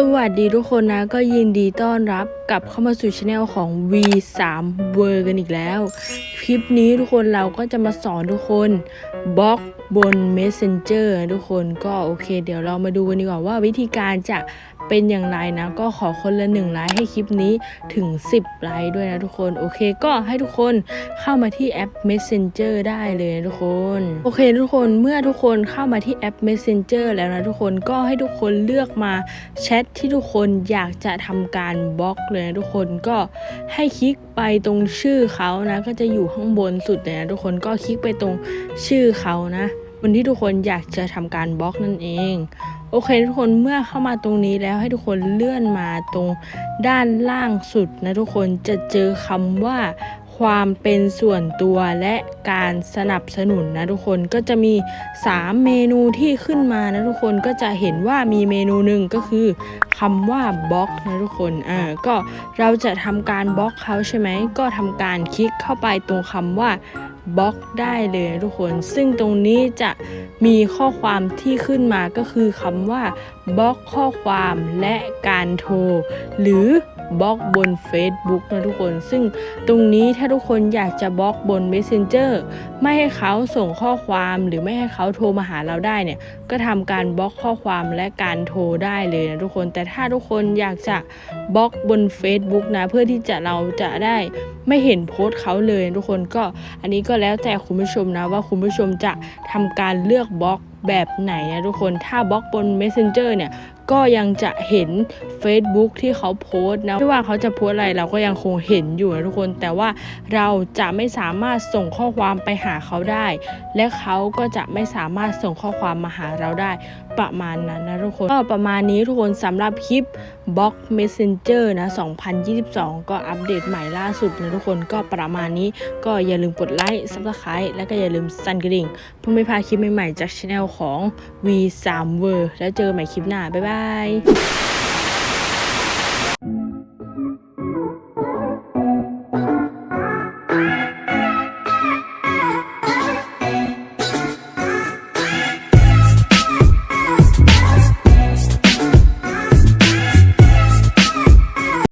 สวัสดีทุกคนนะก็ยินดีต้อนรับกลับเข้ามาสู่ช anel ของ V3 w o r กันอีกแล้ว คลิปนี้ทุกคนเราก็จะมาสอนทุกคนบล็อกบน Messenger ทุกคนก็โอเค เดี๋ยวเรามาดูกันดีกว่าว่าวิธีการจะ เป็นอย่างไรนะ ก็ขอคนละหนึ่งไลค์ให้คลิปนี้ถึง 10 ไลค์ด้วยนะทุกคนโอเค ก็ให้ทุกคนเข้ามาที่แอป Messenger ได้เลยนะทุกคน โอเคทุกคนเมื่อทุกคนเข้ามาที่แอป Messenger แล้วนะทุกคนก็ให้ทุกคนเลือกมาแชทที่ทุกคนอยากจะทำการบล็อกเลยนะทุกคนก็ให้คลิกไปตรงชื่อเขานะ ก็จะอยู่ข้างบนสุดเลยนะทุกคนก็คลิกไปตรงชื่อเขานะ คนที่ทุกคนอยากจะทำการบล็อกนั่นเอง โอเคทุกคนเมื่อเข้ามาตรงนี้แล้วให้ทุกคนเลื่อนมาตรงด้านล่างสุดนะทุกคนจะเจอคำว่า ความเป็นส่วนตัวและการสนับสนุนนะทุกคนก็จะมี 3 เมนูที่ขึ้นมานะทุกคนก็จะเห็นว่ามีเมนูหนึ่งก็คือคำว่าบล็อกนะทุกคนอ่าก็เราจะทำการบล็อกเขาใช่ไหมก็ทำการคลิกเข้าไปตรงคำว่า บล็อกได้เลยทุกคน ซึ่งตรงนี้จะมีข้อความที่ขึ้นมาก็คือคำว่าบล็อกข้อความและการโทร หรือ บล็อกบน Facebook นะทุกคน ซึ่งตรงนี้ถ้าทุกคนอยากจะบล็อกบน Messenger ไม่ให้เขาส่งข้อความหรือไม่ให้เขาโทรมาหาเราได้เนี่ย ก็ทำการบล็อกข้อความและการโทรได้เลยนะทุกคน แต่ถ้าทุกคนอยากจะบล็อกบน Facebook นะเพื่อที่จะเราจะได้ไม่เห็นโพสต์เขาเลยนะทุกคนก็อันนี้ก็แล้วแต่คุณผู้ชมนะว่าคุณผู้ชมจะทำการเลือกบล็อก แบบไหนนะทุกคนถ้าบล็อกบน Messenger เนี่ยก็ยังจะเห็น Facebook ที่เขาโพสต์นะไม่ว่าเขาจะโพสอะไรเราก็ยังคงเห็นอยู่นะทุกคน แต่ว่าเราจะไม่สามารถส่งข้อความไปหาเขาได้ และเขาก็จะไม่สามารถส่งข้อความมาหาเราได้ประมาณนั้นนะทุกคน ก็ประมาณนี้ทุกคนสำหรับคลิปบล็อก Messenger นะ 2022 ก็อัปเดตใหม่ล่าสุดนะทุกคนก็ประมาณนี้ก็อย่าลืมกดไลค์ Subscribe และก็อย่าลืมสั่นกระดิ่งเพื่อไม่พลาดคลิปใหม่ๆจากช anel ของ V3 w o r แล้วเจอกันใหม่คลิปหน้า บ๊ายบาย